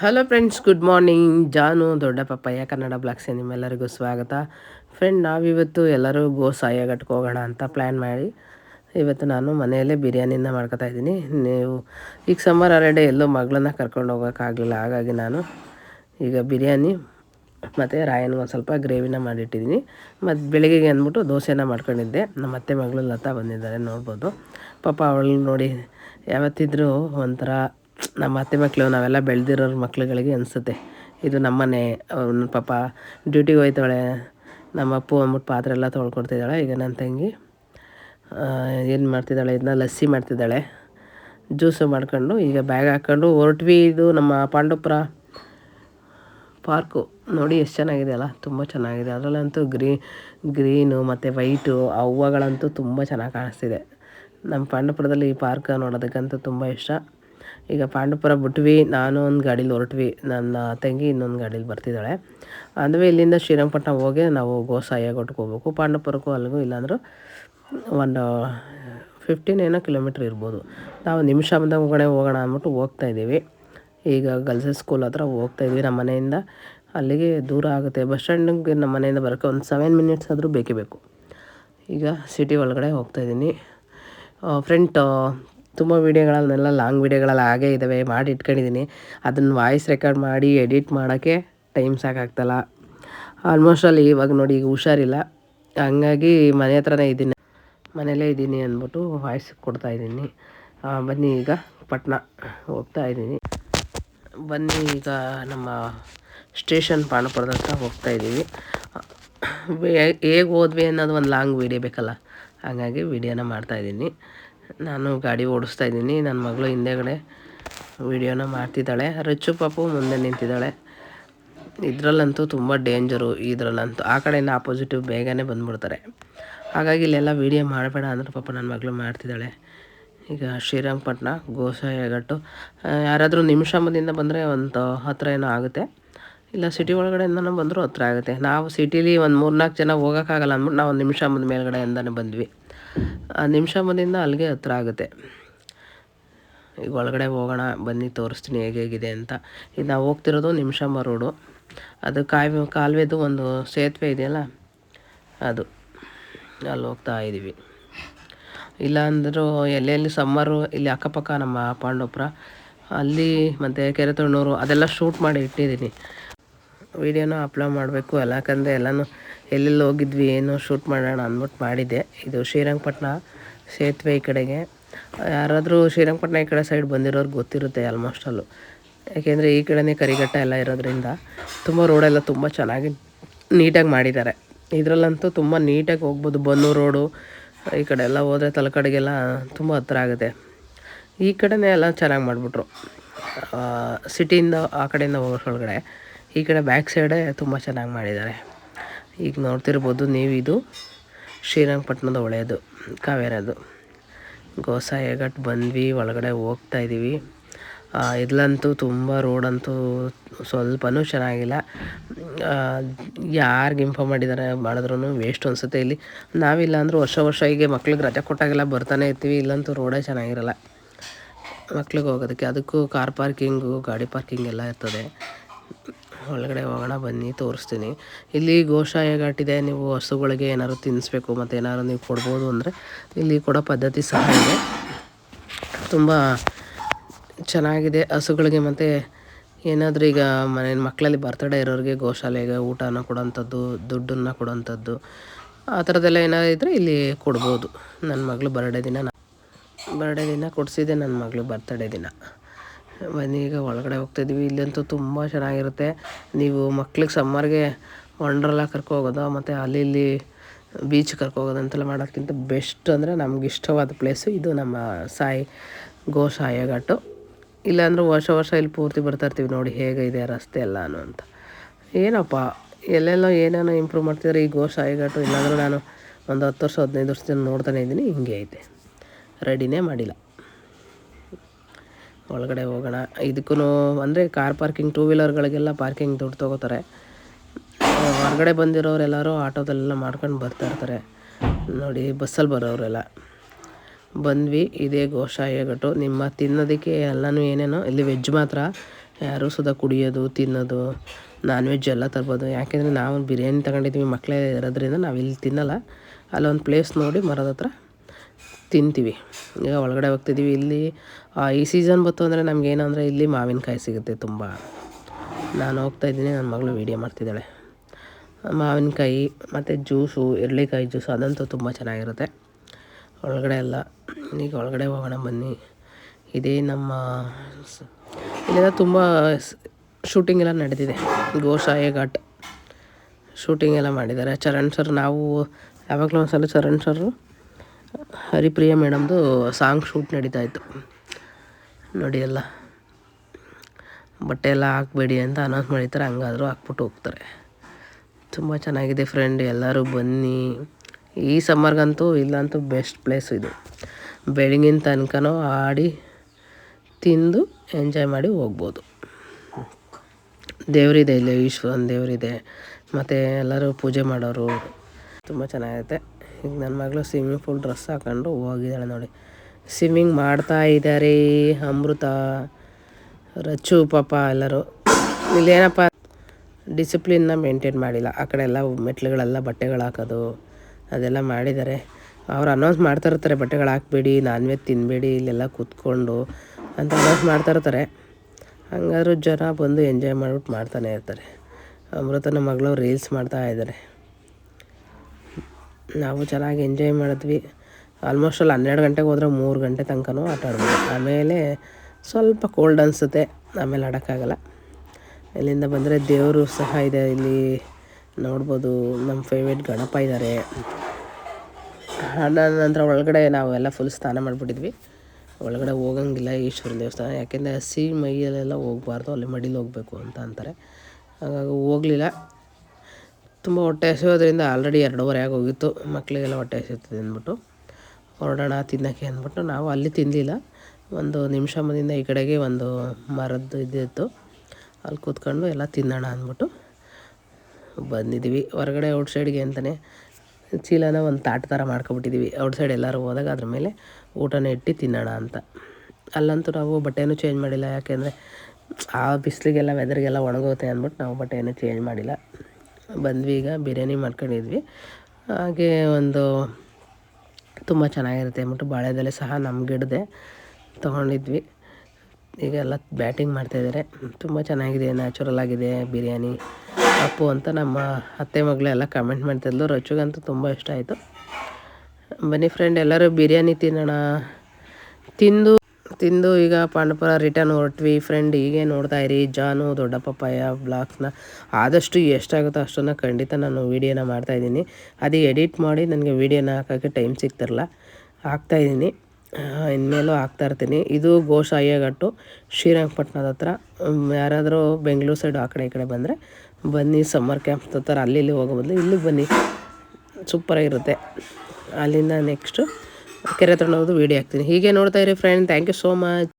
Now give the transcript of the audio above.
Hello friends good morning ಜಾನು, ದೊಡ್ಡ Pappayya Kannada blocks ನಿಮ್ಮೆಲ್ಲರಿಗೂ ಸ್ವಾಗತ. ಫ್ರೆಂಡ್ ನಾವಿವತ್ತು ಎಲ್ಲರೂ ಗೋ ಸಾಯಾಗಟ್ಗೆ ಹೋಗೋಣ ಅಂತ ಪ್ಲ್ಯಾನ್ ಮಾಡಿ. ಇವತ್ತು ನಾನು ಮನೆಯಲ್ಲೇ ಬಿರಿಯಾನಿನ ಮಾಡ್ಕೊತಾ ಇದ್ದೀನಿ. ನೀವು ಈಗ ಸಮ್ಮರ್ ಹಾಲಿಡೇ ಎಲ್ಲೋ ಮಗಳನ್ನ ಕರ್ಕೊಂಡು ಹೋಗೋಕ್ಕಾಗಲಿಲ್ಲ ಹಾಗಾಗಿ ನಾನು ಈಗ ಬಿರಿಯಾನಿ ಮತ್ತು ರಾಯನ್ಗೆ ಒಂದು ಸ್ವಲ್ಪ ಗ್ರೇವಿನ ಮಾಡಿಟ್ಟಿದ್ದೀನಿ. ಮತ್ತು ಬೆಳಗ್ಗೆಗೆ ಅಂದ್ಬಿಟ್ಟು ದೋಸೆನ ಮಾಡ್ಕೊಂಡಿದ್ದೆ. ನಮ್ಮ ಅತ್ತೆ ಮಗಳು ಲತಾ ಬಂದಿದ್ದಾರೆ, ನೋಡ್ಬೋದು. ಪಾಪ ಅವಳು ನೋಡಿ ಯಾವತ್ತಿದ್ರೂ ಒಂಥರ ನಮ್ಮ ಅತ್ತೆ ಮಕ್ಕಳು ನಾವೆಲ್ಲ ಬೆಳೆದಿರೋರ ಮಕ್ಕಳುಗಳಿಗೆ ಅನಿಸುತ್ತೆ. ಇದು ನಮ್ಮನೆ, ಅವನು ಪಾಪ ಡ್ಯೂಟಿಗೆ ಹೋಯ್ತಾಳೆ. ನಮ್ಮ ಅಪ್ಪು ಅಂದ್ಬಿಟ್ಟು ಪಾತ್ರೆ ಎಲ್ಲ ತೊಳ್ಕೊಡ್ತಿದ್ದಾಳೆ. ಈಗ ನನ್ನ ತಂಗಿ ಏನು ಮಾಡ್ತಿದ್ದಾಳೆ ಇದನ್ನ ಲಸ್ಸಿ ಮಾಡ್ತಿದ್ದಾಳೆ. ಜ್ಯೂಸು ಮಾಡ್ಕೊಂಡು ಈಗ ಬ್ಯಾಗ್ ಹಾಕ್ಕೊಂಡು ಹೊರಟ್ವಿ ಇದು ನಮ್ಮ ಪಾಂಡವಪುರ ಪಾರ್ಕು. ನೋಡಿ ಎಷ್ಟು ಚೆನ್ನಾಗಿದೆ ಅಲ್ಲ, ತುಂಬ ಚೆನ್ನಾಗಿದೆ. ಅದರಲ್ಲಂತೂ ಗ್ರೀ, ಗ್ರೀನು ಮತ್ತು ವೈಟು, ಆ ಹೂವುಗಳಂತೂ ತುಂಬ ಚೆನ್ನಾಗಿ ಕಾಣಿಸ್ತಿದೆ. ನಮ್ಮ ಪಾಂಡವಪುರದಲ್ಲಿ ಈ ಪಾರ್ಕ್ ನೋಡೋದಕ್ಕಂತೂ ತುಂಬ ಇಷ್ಟ. ಈಗ ಪಾಂಡುಪುರ ಬಿಟ್ವಿ, ನಾನು ಒಂದು ಗಾಡೀಲಿ ಹೊರಟ್ವಿ, ನನ್ನ ತಂಗಿ ಇನ್ನೊಂದು ಗಾಡೀಲಿ ಬರ್ತಿದ್ದಾಳೆ. ಅಂದರೆ ಇಲ್ಲಿಂದ ಶ್ರೀರಂಗಪಟ್ಟಣ ಹೋಗಿ ನಾವು ಗೋಸಾಯ ಹೋಗ್ಬೇಕು. ಪಾಂಡುಪುರಕ್ಕೂ ಅಲ್ಲಿಗೂ ಇಲ್ಲಾಂದ್ರೆ ಒಂದು ಫಿಫ್ಟೀನ್ ಏನೋ ಕಿಲೋಮೀಟ್ರ್ ಇರ್ಬೋದು. ನಾವು ನಿಮಿಷ ಬಂದ ಒಳಗಡೆ ಹೋಗೋಣ ಅಂದ್ಬಿಟ್ಟು ಹೋಗ್ತಾ ಇದ್ದೀವಿ. ಈಗ ಗರ್ಲ್ಸ್ ಸ್ಕೂಲ್ ಹತ್ರ ಹೋಗ್ತಾ ಇದ್ವಿ ನಮ್ಮ ಮನೆಯಿಂದ. ಅಲ್ಲಿಗೆ ದೂರ ಆಗುತ್ತೆ. ಬಸ್ ಸ್ಟ್ಯಾಂಡಿಗೆ ನಮ್ಮ ಮನೆಯಿಂದ ಬರೋಕ್ಕೆ ಒಂದು ಸೆವೆನ್ ಮಿನಿಟ್ಸ್ ಆದರೂ ಬೇಕೇ ಬೇಕು. ಈಗ ಸಿಟಿ ಒಳಗಡೆ ಹೋಗ್ತಾಯಿದ್ದೀನಿ ಫ್ರೆಂಟ್ ತುಂಬ ವೀಡಿಯೋಗಳನ್ನೆಲ್ಲ ಲಾಂಗ್ ವೀಡಿಯೋಗಳೆಲ್ಲ ಹಾಗೇ ಇದ್ದಾವೆ ಮಾಡಿ ಇಟ್ಕೊಂಡಿದ್ದೀನಿ ಅದನ್ನು ವಾಯ್ಸ್ ರೆಕಾರ್ಡ್ ಮಾಡಿ ಎಡಿಟ್ ಮಾಡೋಕ್ಕೆ ಟೈಮ್ ಸಾಕಾಗ್ತಲ್ಲ. ಆಲ್ಮೋಸ್ಟ್ ಅಲ್ಲಿ ಇವಾಗ ನೋಡಿ ಈಗ ಹುಷಾರಿಲ್ಲ. ಹಂಗಾಗಿ ಮನೆ ಹತ್ರನೇ ಇದ್ದೀನಿ. ಮನೇಲೇ ಇದ್ದೀನಿ ಅಂದ್ಬಿಟ್ಟು ವಾಯ್ಸ್ ಕೊಡ್ತಾ ಇದ್ದೀನಿ. ಬನ್ನಿ ಈಗ ಪಟ್ನ ಹೋಗ್ತಾ ಇದ್ದೀನಿ. ಬನ್ನಿ ಈಗ ನಮ್ಮ ಸ್ಟೇಷನ್ ಪಾಣಪುರದ ಹತ್ರ ಹೋಗ್ತಾ ಇದ್ದೀವಿ. ಹೇಗೆ ಹೋದ್ವಿ ಅನ್ನೋದು ಒಂದು ಲಾಂಗ್ ವೀಡಿಯೋ ಬೇಕಲ್ಲ. ಹಾಗಾಗಿ ವೀಡಿಯೋನ ಮಾಡ್ತಾಯಿದ್ದೀನಿ ನಾನು ಗಾಡಿ ಓಡಿಸ್ತಾ ಇದ್ದೀನಿ. ನನ್ನ ಮಗಳು ಹಿಂದೆಗಡೆ ವೀಡಿಯೋನ ಮಾಡ್ತಿದ್ದಾಳೆ. ರಚ್ಚು ಪಾಪು ಮುಂದೆ ನಿಂತಿದ್ದಾಳೆ. ಇದರಲ್ಲಂತೂ ತುಂಬ ಡೇಂಜರು ಇದರಲ್ಲಂತೂ. ಆ ಕಡೆಯಿಂದ ಆಪೋಸಿಟಿವ್ ಬೇಗನೆ ಬಂದುಬಿಡ್ತಾರೆ. ಹಾಗಾಗಿ ಇಲ್ಲೆಲ್ಲ ವೀಡಿಯೋ ಮಾಡಬೇಡ ಅಂದ್ರೆ ಪಾಪ ನನ್ನ ಮಗಳು ಮಾಡ್ತಿದ್ದಾಳೆ. ಈಗ ಶ್ರೀರಂಗಪಟ್ಟಣ ಗೋಸಾಯಘಟ್ಟು ಯಾರಾದರೂ ನಿಮಿಷಾಂಬದಿಂದ ಬಂದರೆ ಒಂದು ಹತ್ತಿರ ಏನೋ ಆಗುತ್ತೆ. ಇಲ್ಲ ಸಿಟಿ ಒಳಗಡೆಯಿಂದನೂ ಬಂದರೂ ಹತ್ರ ಆಗುತ್ತೆ. ನಾವು ಸಿಟೀಲಿ ಒಂದು ಮೂರು ನಾಲ್ಕು ಜನ ಹೋಗೋಕ್ಕಾಗಲ್ಲ ಅಂದ್ಬಿಟ್ಟು ನಾವು ನಿಮಿಷಾಂಬದ ಮೇಲ್ಗಡೆಯಿಂದನೇ ಬಂದ್ವಿ. ಆ ನಿಮಿಷಾಂಬದಿಂದ ಅಲ್ಲಿಗೆ ಹತ್ರ ಆಗುತ್ತೆ. ಈಗ ಒಳಗಡೆ ಹೋಗೋಣ, ಬನ್ನಿ, ತೋರಿಸ್ತೀನಿ ಹೇಗೆ ಹೇಗಿದೆ ಅಂತ. ಈಗ ನಾವು ಹೋಗ್ತಿರೋದು ನಿಮಿಷಮ್ಮ ರೋಡು. ಅದು ಕಾಯ್ವೆ ಕಾಲುವೆದು ಒಂದು ಸೇತುವೆ ಇದೆಯಲ್ಲ, ಅದು. ಅಲ್ಲಿ ಹೋಗ್ತಾ ಇದ್ದೀವಿ ಇಲ್ಲಾಂದರೂ ಎಲ್ಲೆಲ್ಲಿ ಸಮ್ಮರು, ಇಲ್ಲಿ ಅಕ್ಕಪಕ್ಕ ನಮ್ಮ ಪಾಂಡವಪುರ, ಅಲ್ಲಿ ಮತ್ತು ಕೆರೆತೊಣ್ಣೂರು ಅದೆಲ್ಲ ಶೂಟ್ ಮಾಡಿ ಇಟ್ಟಿದ್ದೀನಿ. ವೀಡಿಯೋನ ಅಪ್ಲೋಡ್ ಮಾಡಬೇಕು ಎಲ್ಲ ಯಾಕಂದರೆ ಎಲ್ಲನೂ ಎಲ್ಲೆಲ್ಲಿ ಹೋಗಿದ್ವಿ, ಏನು ಶೂಟ್ ಮಾಡೋಣ ಅಂದ್ಬಿಟ್ಟು ಮಾಡಿದ್ದೆ. ಇದು ಶ್ರೀರಂಗಪಟ್ಟಣ ಸೇತುವೆ ಈ ಕಡೆಗೆ. ಯಾರಾದರೂ ಶ್ರೀರಂಗಪಟ್ಟಣ ಈ ಕಡೆ ಸೈಡ್ ಬಂದಿರೋರು ಗೊತ್ತಿರುತ್ತೆ ಆಲ್ಮೋಸ್ಟ್ ಅಲ್ಲೂ. ಯಾಕೆಂದರೆ ಈ ಕಡೆನೇ ಕರಿಘಟ್ಟ ಎಲ್ಲ ಇರೋದ್ರಿಂದ ತುಂಬ ರೋಡೆಲ್ಲ ತುಂಬ ಚೆನ್ನಾಗಿ ನೀಟಾಗಿ ಮಾಡಿದ್ದಾರೆ. ಇದರಲ್ಲಂತೂ ತುಂಬ ನೀಟಾಗಿ ಹೋಗ್ಬೋದು. ಬನ್ನೂರು ರೋಡು ಈ ಕಡೆ ಎಲ್ಲ ಹೋದರೆ ತಲಕಡೆಗೆಲ್ಲ ತುಂಬ ಹತ್ತಿರ ಆಗುತ್ತೆ. ಈ ಕಡೆನೇ ಎಲ್ಲ ಚೆನ್ನಾಗಿ ಮಾಡಿಬಿಟ್ರು. ಸಿಟಿಯಿಂದ ಆ ಕಡೆಯಿಂದ ಹೋಗೋಳಗಡೆ ಈ ಕಡೆ ಬ್ಯಾಕ್ ಸೈಡೇ ತುಂಬ ಚೆನ್ನಾಗಿ ಮಾಡಿದ್ದಾರೆ. ಈಗ ನೋಡ್ತಿರ್ಬೋದು ನೀವು ಇದು ಶ್ರೀರಂಗಪಟ್ಟಣದ ಒಳ್ಳೆಯದು ಕಾವೇರದು ಗೋಸಾಯಘಟ್ ಬಂದ್ವಿ, ಒಳಗಡೆ ಹೋಗ್ತಾ ಇದ್ದೀವಿ ಇದ್ಲಂತೂ ತುಂಬ ರೋಡಂತೂ ಸ್ವಲ್ಪನೂ ಚೆನ್ನಾಗಿಲ್ಲ. ಯಾರಿಗೆ ಇನ್ಫಾರ್ಮ್ ಮಾಡಿದ್ದಾರೆ ಮಾಡಿದ್ರೂ ವೇಸ್ಟ್ ಅನಿಸುತ್ತೆ ಇಲ್ಲಿ. ನಾವಿಲ್ಲ ಅಂದರೂ ವರ್ಷ ವರ್ಷ ಹೀಗೆ ಮಕ್ಳಿಗೆ ರಜೆ ಕೊಟ್ಟಾಗೆಲ್ಲ ಬರ್ತಾನೆ ಇರ್ತೀವಿ, ಇಲ್ಲಂತೂ ರೋಡೇ ಚೆನ್ನಾಗಿರಲ್ಲ. ಮಕ್ಳಿಗೆ ಹೋಗೋದಕ್ಕೆ, ಅದಕ್ಕೂ ಕಾರ್ ಪಾರ್ಕಿಂಗು, ಗಾಡಿ ಪಾರ್ಕಿಂಗ್ ಎಲ್ಲ ಇರ್ತದೆ. ಒಳಗಡೆ ಹೋಗೋಣ, ಬನ್ನಿ, ತೋರಿಸ್ತೀನಿ. ಇಲ್ಲಿ ಗೋಶಾಯ ಘಾಟಿದೆ ನೀವು ಹಸುಗಳಿಗೆ ಏನಾದ್ರು ತಿನ್ನಿಸ್ಬೇಕು, ಮತ್ತು ಏನಾದ್ರು ನೀವು ಕೊಡ್ಬೋದು ಅಂದರೆ ಇಲ್ಲಿ ಕೊಡೋ ಪದ್ಧತಿ ಸಹ ಇದೆ. ತುಂಬ ಚೆನ್ನಾಗಿದೆ ಹಸುಗಳಿಗೆ, ಮತ್ತು ಏನಾದರೂ ಈಗ ಮನೆ ಮಕ್ಕಳಲ್ಲಿ ಬರ್ತಡೇ ಇರೋರಿಗೆ ಗೋಶಾಲೆಗೆ ಊಟನ ಕೊಡೋಂಥದ್ದು, ದುಡ್ಡನ್ನು ಕೊಡೋಂಥದ್ದು, ಆ ಥರದ್ದೆಲ್ಲ ಏನಾದ್ರು ಇದ್ದರೆ ಇಲ್ಲಿ ಕೊಡ್ಬೋದು. ನನ್ನ ಮಗಳು ಬರ್ಡೇ ದಿನ ಬರ್ಡೇ ದಿನ ಕೊಡಿಸಿದೆ ನನ್ನ ಮಗಳು ಬರ್ತಡೇ ದಿನ. ಬನ್ನಿ, ಈಗ ಒಳಗಡೆ ಹೋಗ್ತಾಯಿದ್ವಿ ಇಲ್ಲಂತೂ ತುಂಬ ಚೆನ್ನಾಗಿರುತ್ತೆ. ನೀವು ಮಕ್ಳಿಗೆ ಸಮ್ಮರ್ಗೆ ವಂಡ್ರಲ್ಲ ಕರ್ಕೋಗೋದು? ಮತ್ತು ಅಲ್ಲಿ ಇಲ್ಲಿ ಬೀಚ್ ಕರ್ಕೋಗೋದು ಅಂತೆಲ್ಲ ಮಾಡೋಕ್ಕಿಂತ ಬೆಸ್ಟ್ ಅಂದರೆ ನಮ್ಗೆ ಇಷ್ಟವಾದ ಪ್ಲೇಸು ಇದು ನಮ್ಮ ಸಾಯಿ ಗೋ ಸಾಯಘಾಟು ಇಲ್ಲಾಂದ್ರೆ ವರ್ಷ ವರ್ಷ ಇಲ್ಲಿ ಪೂರ್ತಿ ಬರ್ತಾ ಇರ್ತೀವಿ ನೋಡಿ ಹೇಗೆ ಇದೆ ರಸ್ತೆ ಎಲ್ಲಾನು ಅಂತ. ಏನಪ್ಪ, ಎಲ್ಲೆಲ್ಲೋ ಏನೇನೋ ಇಂಪ್ರೂವ್ ಮಾಡ್ತಿದ್ದಾರೆ ಈ ಗೋ ಸಾಯಿಘಾಟು ಇಲ್ಲಾಂದ್ರೆ ನಾನು ಒಂದು ಹತ್ತು ವರ್ಷ, ಹದಿನೈದು ವರ್ಷದಿಂದ ನೋಡ್ತಾನೆ ಇದ್ದೀನಿ, ಹಿಂಗೆ ಐತೆ. ರೆಡಿನೇ ಮಾಡಿಲ್ಲ. ಒಳಗಡೆ ಹೋಗೋಣ. ಇದಕ್ಕೂ ಅಂದರೆ ಕಾರ್ ಪಾರ್ಕಿಂಗ್ ಟೂ ವೀಲರ್ಗಳಿಗೆಲ್ಲ ಪಾರ್ಕಿಂಗ್ ದುಡ್ಡು ತೊಗೋತಾರೆ. ಹೊರಗಡೆ ಬಂದಿರೋರೆಲ್ಲರೂ ಆಟೋದಲ್ಲೆಲ್ಲ ಮಾಡ್ಕೊಂಡು ಬರ್ತಾ ಇರ್ತಾರೆ. ನೋಡಿ, ಬಸ್ಸಲ್ಲಿ ಬರೋರೆಲ್ಲ. ಬಂದ್ವಿ, ಇದೇ ಗೋಶಾಯಘಟ್ಟು ನಿಮ್ಮ ತಿನ್ನೋದಕ್ಕೆ ಎಲ್ಲನೂ ಏನೇನೋ, ಇಲ್ಲಿ ವೆಜ್ ಮಾತ್ರ. ಯಾರು ಸುದಾ ಕುಡಿಯೋದು, ತಿನ್ನೋದು ನಾನ್ ವೆಜ್ ಎಲ್ಲ ತರ್ಬೋದು. ಯಾಕೆಂದರೆ ನಾವು ಬಿರಿಯಾನಿ ತಗೊಂಡಿದ್ದೀವಿ ಮಕ್ಕಳೇ ಇರೋದ್ರಿಂದ ನಾವು ಇಲ್ಲಿ ತಿನ್ನಲ್ಲ. ಅಲ್ಲೊಂದು ಪ್ಲೇಸ್ ನೋಡಿ ಮರದ ಹತ್ರ ತಿಂತೀವಿ. ಈಗ ಒಳಗಡೆ ಹೋಗ್ತಿದ್ದೀವಿ ಇಲ್ಲಿ ಈ ಸೀಸನ್ ಬಂತು ಅಂದರೆ ನಮಗೇನು ಅಂದರೆ ಇಲ್ಲಿ ಮಾವಿನಕಾಯಿ ಸಿಗುತ್ತೆ ತುಂಬ. ನಾನು ಹೋಗ್ತಾ ಇದ್ದೀನಿ ನನ್ನ ಮಗಳು ವೀಡಿಯೋ ಮಾಡ್ತಿದ್ದಾಳೆ. ಮಾವಿನಕಾಯಿ, ಮತ್ತು ಜ್ಯೂಸು ಎರಳೆಕಾಯಿ ಜ್ಯೂಸು ಅದಂತೂ ತುಂಬ ಚೆನ್ನಾಗಿರುತ್ತೆ. ಒಳಗಡೆ ಎಲ್ಲ, ಈಗ ಒಳಗಡೆ ಹೋಗೋಣ ಬನ್ನಿ. ಇದೇ ನಮ್ಮ, ಇಲ್ಲೆಲ್ಲ ತುಂಬ ಶೂಟಿಂಗ್ ಎಲ್ಲ ನಡೆದಿದೆ. ಗೋಶಾಯ ಘಾಟ್. ಶೂಟಿಂಗ್ ಎಲ್ಲ ಮಾಡಿದ್ದಾರೆ. ಚರಣ್ ಸರ್ ನಾವು ಯಾವಾಗಲೂ ಒಂದ್ಸಲ ಚರಣ್ ಸರ್ ಹರಿಪ್ರಿಯ ಮೇಡಮ್ದು ಸಾಂಗ್ ಶೂಟ್ ನಡೀತಾ ಇತ್ತು. ನೋಡಿ ಎಲ್ಲ. ಬಟ್ಟೆ ಎಲ್ಲ ಹಾಕ್ಬೇಡಿ ಅಂತ ಅನೌನ್ಸ್ ಮಾಡಿರ್ತಾರೆ, ಹಂಗಾದರೂ ಹಾಕ್ಬಿಟ್ಟು ಹೋಗ್ತಾರೆ. ತುಂಬ ಚೆನ್ನಾಗಿದೆ ಫ್ರೆಂಡ್ ಎಲ್ಲರೂ ಬನ್ನಿ. ಈ ಸಮ್ಮರ್ಗಂತೂ ಇಲ್ಲಂತೂ ಬೆಸ್ಟ್ ಪ್ಲೇಸ್ ಇದು. ಬೆಳಗಿನ ತನಕನೂ ಆಡಿ, ತಿಂದು ಎಂಜಾಯ್ ಮಾಡಿ ಹೋಗ್ಬೋದು. ದೇವರಿದೆ ಇಲ್ಲಿ, ಈಶ್ವರನ ದೇವರಿದೆ. ಮತ್ತು ಎಲ್ಲರೂ ಪೂಜೆ ಮಾಡೋರು. ತುಂಬ ಚೆನ್ನಾಗೈತೆ. ಈಗ ನನ್ನ ಮಗಳು ಸ್ವಿಮ್ಮಿಂಗ್ ಪೂಲ್ ಡ್ರೆಸ್ ಹಾಕೊಂಡು ಹೋಗಿದ್ದಾಳೆ ನೋಡಿ. ಸ್ವಿಮ್ಮಿಂಗ್ ಮಾಡ್ತಾ ಇದ್ದಾರೆ ಅಮೃತ ರಚ್ಚು ಪಾಪ ಎಲ್ಲರೂ. ಇಲ್ಲೇನಪ್ಪ ಡಿಸಿಪ್ಲಿನ್ನ ಮೇಂಟೈನ್ ಮಾಡಿಲ್ಲ. ಆ ಕಡೆ ಎಲ್ಲ ಮೆಟ್ಲುಗಳೆಲ್ಲ ಬಟ್ಟೆಗಳು ಹಾಕೋದು, ಅದೆಲ್ಲ ಮಾಡಿದ್ದಾರೆ. ಅವ್ರು ಅನೌನ್ಸ್ ಮಾಡ್ತಾ ಇರ್ತಾರೆ, ಬಟ್ಟೆಗಳು ಹಾಕ್ಬೇಡಿ ನಾನ್ ವೆಜ್ ತಿನ್ನಬೇಡಿ ಇಲ್ಲೆಲ್ಲ ಕೂತ್ಕೊಂಡು ಅಂತ ಅನೌನ್ಸ್ ಮಾಡ್ತಾ ಇರ್ತಾರೆ. ಹಂಗಾದ್ರೂ ಜನ ಬಂದು ಎಂಜಾಯ್ ಮಾಡ್ಬಿಟ್ಟು ಮಾಡ್ತಾನೆ ಇರ್ತಾರೆ. ಅಮೃತನ ಮಗಳು ರೀಲ್ಸ್ ಮಾಡ್ತಾ ಇದ್ದಾರೆ. ನಾವು ಚೆನ್ನಾಗಿ ಎಂಜಾಯ್ ಮಾಡಿದ್ವಿ. ಆಲ್ಮೋಸ್ಟ್ ಅಲ್ಲಿ ಹನ್ನೆರಡು ಗಂಟೆಗೆ ಹೋದ್ರೆ ಮೂರು ಗಂಟೆ ತನಕನೂ ಆಟ ಆಡ್ಬೋದು. ಆಮೇಲೆ ಸ್ವಲ್ಪ ಕೋಲ್ಡ್ ಅನಿಸುತ್ತೆ, ಆಮೇಲೆ ಆಡೋಕ್ಕಾಗಲ್ಲ. ಇಲ್ಲಿಂದ ಬಂದರೆ ದೇವರು ಸಹ ಇದೆ, ಇಲ್ಲಿ ನೋಡ್ಬೋದು ನಮ್ಮ ಫೇವ್ರೇಟ್ ಗಣಪ ಇದ್ದಾರೆ ಅದಾದ ನಂತರ ಒಳಗಡೆ ನಾವೆಲ್ಲ ಫುಲ್ ಸ್ನಾನ ಮಾಡಿಬಿಟ್ಟಿದ್ವಿ. ಒಳಗಡೆ ಹೋಗಂಗಿಲ್ಲ ಈಶ್ವರನ ದೇವಸ್ಥಾನ, ಯಾಕೆಂದರೆ ಹಸಿ ಮೈಯಲ್ಲೆಲ್ಲ ಹೋಗಬಾರ್ದು, ಅಲ್ಲಿ ಮಡಿಲಿ ಹೋಗಬೇಕು ಅಂತ ಅಂತಾರೆ. ಹಾಗಾಗಿ ಹೋಗಲಿಲ್ಲ. ತುಂಬ ಹೊಟ್ಟೆ ಹಸಿಯೋದ್ರಿಂದ ಆಲ್ರೆಡಿ ಎರಡೂವರೆ ಆಗೋಗಿತ್ತು ಮಕ್ಕಳಿಗೆಲ್ಲ ಹೊಟ್ಟೆ ಹಸಿಯುತ್ತದೆ ಅಂದ್ಬಿಟ್ಟು. ಹೊರಡೋಣ, ತಿನ್ನೋಕ್ಕೆ ಅಂದ್ಬಿಟ್ಟು ನಾವು ಅಲ್ಲಿ ತಿನ್ನಲಿಲ್ಲ ಒಂದು ನಿಮಿಷ ಮುಂದಿನ ಈ ಕಡೆಗೆ ಒಂದು ಮರದ್ದು ಇದ್ದಿತ್ತು. ಅಲ್ಲಿ ಕೂತ್ಕೊಂಡು ಎಲ್ಲ ತಿನ್ನೋಣ ಅಂದ್ಬಿಟ್ಟು ಬಂದಿದ್ದೀವಿ. ಹೊರಗಡೆ ಔಟ್ ಸೈಡ್ಗೆ ಅಂತಲೇ ಚೀಲನ ಒಂದು ತಾಟ್ ಥರ ಮಾಡ್ಕೊಬಿಟ್ಟಿದ್ದೀವಿ. ಔಟ್ ಸೈಡ್ ಎಲ್ಲರೂ ಹೋದಾಗ ಅದ್ರ ಮೇಲೆ ಊಟನ ಇಟ್ಟು ತಿನ್ನೋಣ ಅಂತ. ಅಲ್ಲಂತೂ ನಾವು ಬಟ್ಟೆನೂ ಚೇಂಜ್ ಮಾಡಿಲ್ಲ. ಯಾಕೆಂದರೆ ಆ ಬಿಸಿಲಿಗೆಲ್ಲ ವೆದರ್ಗೆಲ್ಲ ಒಣಗೋತೆ ಅಂದ್ಬಿಟ್ಟು ನಾವು ಬಟ್ಟೆಯನ್ನು ಚೇಂಜ್ ಮಾಡಿಲ್ಲ. ಬಂದ್ವಿ ಈಗ, ಬಿರಿಯಾನಿ ಮಾಡ್ಕೊಂಡಿದ್ವಿ. ಹಾಗೆ ಒಂದು ತುಂಬ ಚೆನ್ನಾಗಿರುತ್ತೆ ಅಂದ್ಬಿಟ್ಟು ಬಾಳೆದೆಲೆ ಸಹ ನಮ್ಮ ಗಿಡದೆ ತೊಗೊಂಡಿದ್ವಿ. ಈಗ ಎಲ್ಲ ಬ್ಯಾಟಿಂಗ್ ಮಾಡ್ತಾಯಿದ್ದಾರೆ ತುಂಬ ಚೆನ್ನಾಗಿದೆ ನ್ಯಾಚುರಲ್ ಆಗಿದೆ ಬಿರಿಯಾನಿ. ಅಪ್ಪು ಅಂತ ನಮ್ಮ ಅತ್ತೆ ಮಗಳು ಎಲ್ಲ ಕಮೆಂಟ್ ಮಾಡ್ತಿದ್ಲು ರೊಚ್ಚಿಗಂತೂ ತುಂಬ ಇಷ್ಟ ಆಯಿತು. ಬನ್ನಿ ಫ್ರೆಂಡ್ ಎಲ್ಲರೂ ಬಿರಿಯಾನಿ ತಿನ್ನೋಣ. ತಿಂದು ತಿಂದು ಈಗ ಪಾಂಡಪುರ ರಿಟರ್ನ್ ಹೊರಟ್ವಿ. ಫ್ರೆಂಡ್ ಹೀಗೆ ನೋಡ್ತಾ ಇರಿ. ಜಾನು ದೊಡ್ಡ ಪಪ್ಪಾಯ ಬ್ಲಾಗ್ಸ್ನ ಆದಷ್ಟು ಎಷ್ಟಾಗುತ್ತೋ ಅಷ್ಟನ್ನು ಖಂಡಿತ ನಾನು ವೀಡಿಯೋನ ಮಾಡ್ತಾಯಿದ್ದೀನಿ ಅದು ಎಡಿಟ್ ಮಾಡಿ ನನಗೆ ವೀಡಿಯೋನ ಹಾಕೋಕ್ಕೆ ಟೈಮ್ ಸಿಗ್ತಿರಲ್ಲ. ಹಾಕ್ತಾಯಿದ್ದೀನಿ ಇನ್ಮೇಲೂ ಹಾಕ್ತಾ ಇರ್ತೀನಿ. ಇದು ಗೋಶಾಯಿಘಟ್ಟು ಶ್ರೀರಂಗಪಟ್ಟಣದ ಹತ್ರ. ಯಾರಾದರೂ ಬೆಂಗಳೂರು ಸೈಡು ಆ ಕಡೆ ಈ ಕಡೆ ಬಂದರೆ ಬನ್ನಿ. ಸಮ್ಮರ್ ಕ್ಯಾಂಪ್ ಥರ ಅಲ್ಲಿ, ಇಲ್ಲಿ ಹೋಗೋ ಬದಲು ಇಲ್ಲಿಗೆ ಬನ್ನಿ. ಸೂಪರಾಗಿರುತ್ತೆ ಅಲ್ಲಿಂದ ನೆಕ್ಸ್ಟು ಕೆರೆ ಹತ್ರ ಹೋಗೋದು ವೀಡಿಯೋ ಹಾಕ್ತೀನಿ. ಹೀಗೆ ನೋಡ್ತಾ ಇರಿ friend thank you so much